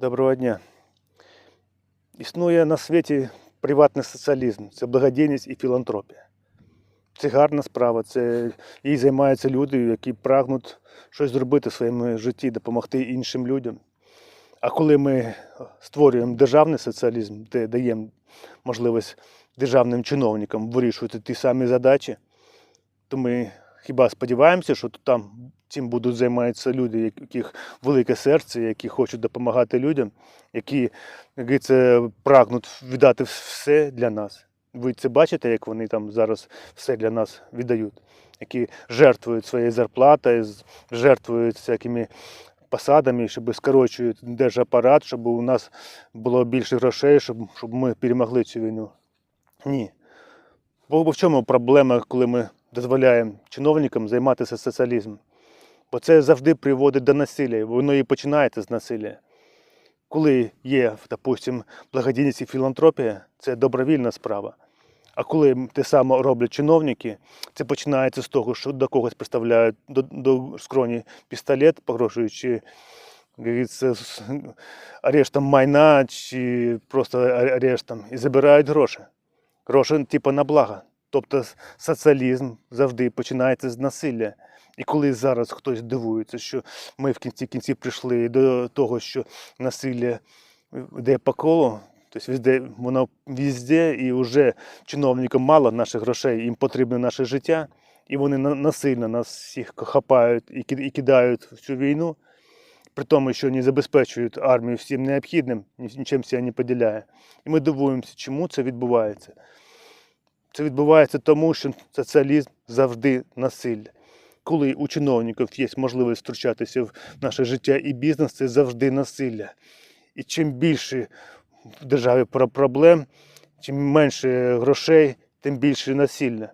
Доброго дня. Існує на світі приватний соціалізм, це благодійність і філантропія. Це гарна справа, це їй займаються люди, які прагнуть щось зробити в своєму житті, допомогти іншим людям. А коли ми створюємо державний соціалізм, де даємо можливість державним чиновникам вирішувати ті самі задачі, то ми хіба сподіваємося, що там цим будуть займатися люди, яких велике серце, які хочуть допомагати людям, які, як говориться, прагнуть віддати все для нас. Ви це бачите, як вони там зараз все для нас віддають, які жертвують своєю зарплатою, жертвують всякими посадами, щоб скорочують держапарат, щоб у нас було більше грошей, щоб, щоб ми перемогли цю війну. Ні. Бо в чому проблема, коли ми дозволяємо чиновникам займатися соціалізмом? Бо це завжди приводить до насилля, воно і починається з насилля. Коли є, допустим, благодійність і філантропія, це добровільна справа. А коли те саме роблять чиновники, це починається з того, що до когось представляють до, до скроні пістолет, погрожуючи арештом майна чи просто арештом, і забирають гроші. Гроші, типу, на благо. Тобто соціалізм завжди починається з насилля. І коли зараз хтось дивується, що ми в кінці кінці прийшли до того, що насилля йде по колу, тобто везде, воно везде, і вже чиновникам мало наших грошей, їм потрібне наше життя, і вони насильно нас всіх хапають і кидають в цю війну, при тому, що не забезпечують армію всім необхідним, нічим себе не поділяє. І ми дивуємося, чому це відбувається. Це відбувається тому, що соціалізм завжди насилля. Коли у чиновників є можливість втручатися в наше життя і бізнес, це завжди насилля. І чим більше в державі проблем, чим менше грошей, тим більше насилля.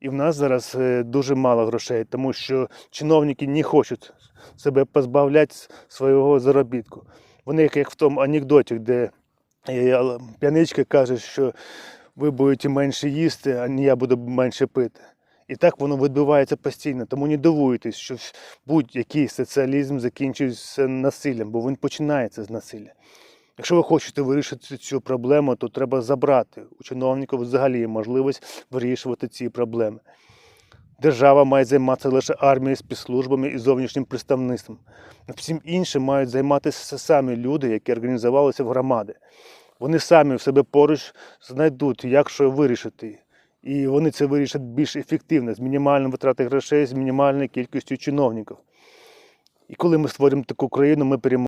І в нас зараз е, дуже мало грошей, тому що чиновники не хочуть себе позбавляти свого заробітку. Вони як, в тому анекдоті, де е, п'яничка каже, що ви будете менше їсти, а я буду менше пити. І так воно відбувається постійно. Тому не дивуйтесь, що будь-який соціалізм закінчується насиллям, бо він починається з насилля. Якщо ви хочете вирішити цю проблему, то треба забрати у чиновників взагалі можливість вирішувати ці проблеми. Держава має займатися лише армією, спецслужбами і зовнішнім представництвом. Всім іншим мають займатися самі люди, які організувалися в громади. Вони самі в себе поруч знайдуть, як що вирішити. І вони це вирішать більш ефективно, з мінімальною витратою грошей, з мінімальною кількістю чиновників. І коли ми створимо таку країну, ми переможемо.